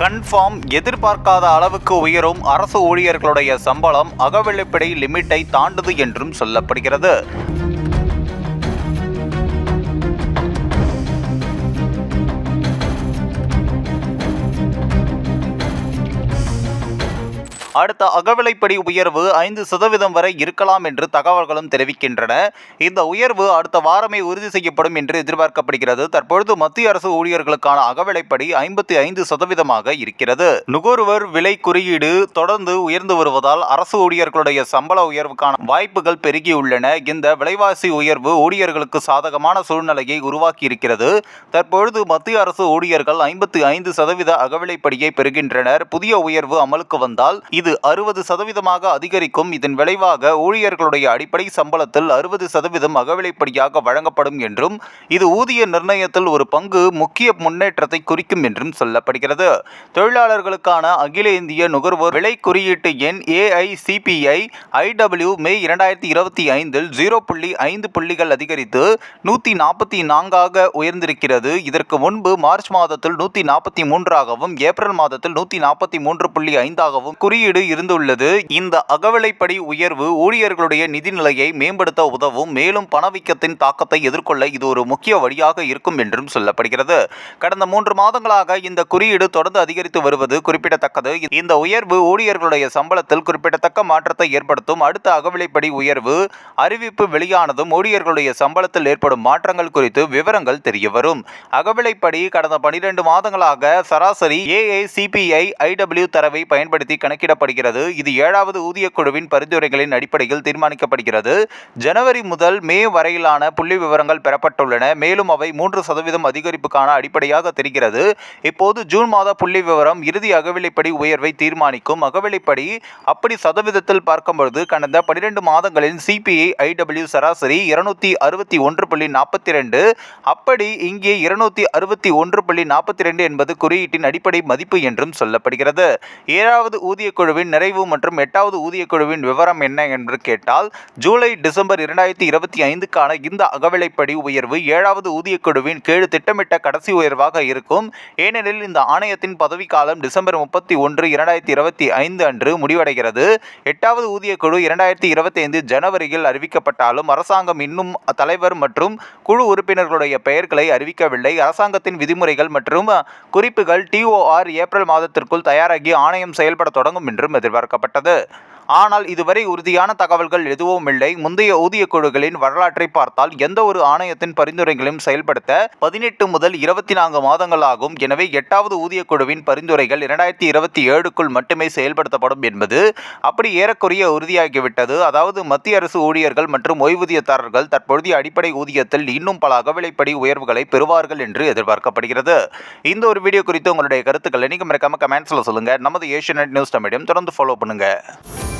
Confirm எதிர்பார்க்காத அளவுக்கு உயரும் அரசு ஊழியர்களுடைய சம்பளம் அகவெளிப்படை லிமிட்டை தாண்டுது என்றும் சொல்லப்படுகிறது. அடுத்த அகவிலைப்படி உயர்வு ஐந்து சதவீதம் வரை இருக்கலாம் என்று தகவல்களும் தெரிவிக்கின்றன. இந்த உயர்வு அடுத்த வாரமே உறுதி செய்யப்படும் என்று எதிர்பார்க்கப்படுகிறது. தற்பொழுது மத்திய அரசு ஊழியர்களுக்கான அகவிலைப்படி ஐம்பத்தி ஐந்து சதவீதமாக இருக்கிறது. நுகர்வோர் விலை குறியீடு தொடர்ந்து உயர்ந்து வருவதால் அரசு ஊழியர்களுடைய சம்பள உயர்வுக்கான வாய்ப்புகள் பெருகியுள்ளன. இந்த விலைவாசி உயர்வு ஊழியர்களுக்கு சாதகமான சூழ்நிலையை உருவாக்கி இருக்கிறது. தற்பொழுது மத்திய அரசு ஊழியர்கள் ஐம்பத்தி ஐந்து சதவீத அகவிலைப்படியை பெறுகின்றனர். புதிய உயர்வு அமலுக்கு வந்தால் இது அறுபது சதவீதமாக அதிகரிக்கும். இதன் விளைவாக ஊழியர்களுடைய அடிப்படை சம்பளத்தில் அறுபது சதவீதம் அகவிலைப்படியாக வழங்கப்படும் என்றும் இது ஊதிய நிர்ணயத்தில் ஒரு பங்கு முக்கிய முன்னேற்றத்தை குறிக்கும் என்றும் சொல்லப்படுகிறது. தொழிலாளர்களுக்கான அகில இந்திய நுகர்வோர் விலை குறியீட்டு எண் ஏஐசிபிஐ ஐடபிள்யூ மே இரண்டாயிரத்தி இருபத்தி ஐந்தில் ஜீரோ புள்ளி ஐந்து புள்ளிகள் அதிகரித்து நூற்றி நாற்பத்தி நான்காக உயர்ந்திருக்கிறது. இதற்கு முன்பு மார்ச் மாதத்தில் நூற்றி நாற்பத்தி மூன்றாகவும் ஏப்ரல் மாதத்தில் நூற்றி நாற்பத்தி மூன்று புள்ளி ஐந்தாகவும் குறியீடு இருந்துள்ளது. இந்த அகவிலைப்படி உயர்வு ஊழியர்களுடைய நிதி நிலையை மேம்படுத்த உதவும். மேலும் பணவீக்கத்தின் தாக்கத்தை எதிர்கொள்ள இது ஒரு முக்கிய வழியாக இருக்கும் என்றும் சொல்லப்படுகிறது. கடந்த மூன்று மாதங்களாக இந்த குறியீடு தொடர்ந்து அதிகரித்து வருவது குறிப்பிடத்தக்கது. இந்த உயர்வு ஊழியர்களுடைய சம்பளத்தில் குறிப்பிடத்தக்க மாற்றத்தை ஏற்படுத்தும். அடுத்த அகவிலைப்படி உயர்வு அறிவிப்பு வெளியானதும் ஊழியர்களுடைய சம்பளத்தில் ஏற்படும் மாற்றங்கள் குறித்து விவரங்கள் தெரியவரும். அகவிலைப்படி கடந்த பனிரெண்டு மாதங்களாக சராசரி ஏஐசிபிஐ ஐடபிள்யூ தரவை பயன்படுத்தி கணக்கிடப்படுகிறது இது ஏழாவது ஊதியக்குழுவின் பரிந்துரைகளின் அடிப்படையில் தீர்மானிக்கப்படுகிறது. ஜனவரி முதல் மே வரையிலான புள்ளி விவரங்கள் பெறப்பட்டுள்ளன. மேலும் அவை மூன்று சதவீதம் அதிகரிப்புக்கான அடிப்படையாக தெரிகிறது. இப்போது ஜூன் மாத புள்ளி விவரம் இறுதி அகவிலைப்படி உயர்வை தீர்மானிக்கும். அகவிலைப்படி அப்படி சதவீதத்தில் பார்க்கும்பொழுது கடந்த பனிரெண்டு மாதங்களில் சிபிஐ ஐடபிள்யூ சராசரி இருநூத்தி அறுபத்தி ஒன்று புள்ளி நாற்பத்தி ரெண்டு. அப்படி இங்கே இருநூத்தி அறுபத்தி ஒன்று புள்ளி நாற்பத்தி ரெண்டு என்பது குறியீட்டின் அடிப்படை மதிப்பு என்றும் சொல்லப்படுகிறது. ஏழாவது ஊதியக் குழுவின் நிறைவு மற்றும் எட்டாவது ஊதியக்குழுவின் விவரம் என்ன என்று கேட்டால் ஜூலை டிசம்பர் இரண்டாயிரத்தி இருபத்தி ஐந்துக்கான இந்த அகவிலைப்படி உயர்வு ஏழாவது ஊதியக்குழுவின் கீழ் திட்டமிட்ட கடைசி உயர்வாக இருக்கும். ஏனெனில் இந்த ஆணையத்தின் பதவிக்காலம் டிசம்பர் முப்பத்தி ஒன்று இரண்டாயிரத்தி இருபத்தி ஐந்து அன்று முடிவடைகிறது. எட்டாவது ஊதியக்குழு இரண்டாயிரத்தி இருபத்தி ஐந்து ஜனவரியில் அறிவிக்கப்பட்டாலும் அரசாங்கம் இன்னும் தலைவர் மற்றும் குழு உறுப்பினர்களுடைய பெயர்களை அறிவிக்கவில்லை. அரசாங்கத்தின் விதிமுறைகள் மற்றும் குறிப்புகள் டிஓஆர் ஏப்ரல் மாதத்திற்குள் தயாராகி ஆணையம் செயல்பட தொடங்கும் என்றும் எதிர்பார்க்கப்பட்டது. ஆனால் இதுவரை உறுதியான தகவல்கள் எதுவும் இல்லை. முந்தைய ஊதியக் குழுக்களின் வரலாற்றை பார்த்தால் எந்த ஒரு ஆணையத்தின் பரிந்துரைகளையும் செயல்படுத்த பதினெட்டு முதல் இருபத்தி நான்கு மாதங்கள் ஆகும் எனவே எட்டாவது ஊதியக் குழுவின் பரிந்துரைகள் இரண்டாயிரத்தி இருபத்தி ஏழுக்குள் மட்டுமே செயல்படுத்தப்படும் என்பது அப்படி ஏறக்குறைய உறுதியாகிவிட்டது. அதாவது மத்திய அரசு ஊழியர்கள் மற்றும் ஓய்வூதியதாரர்கள் தற்பொழுதைய அடிப்படை ஊதியத்தில் இன்னும் பல அகவிலைப்படி உயர்வுகளை பெறுவார்கள் என்று எதிர்பார்க்கப்படுகிறது. இந்த ஒரு வீடியோ குறித்து உங்களுடைய கருத்துக்களை நீங்கள் மறக்காம கமெண்ட்ஸில் சொல்லுங்கள் நமது ஏஷியநெட் நியூஸ் தமிழையும் தொடர்ந்து ஃபாலோ பண்ணுங்கள்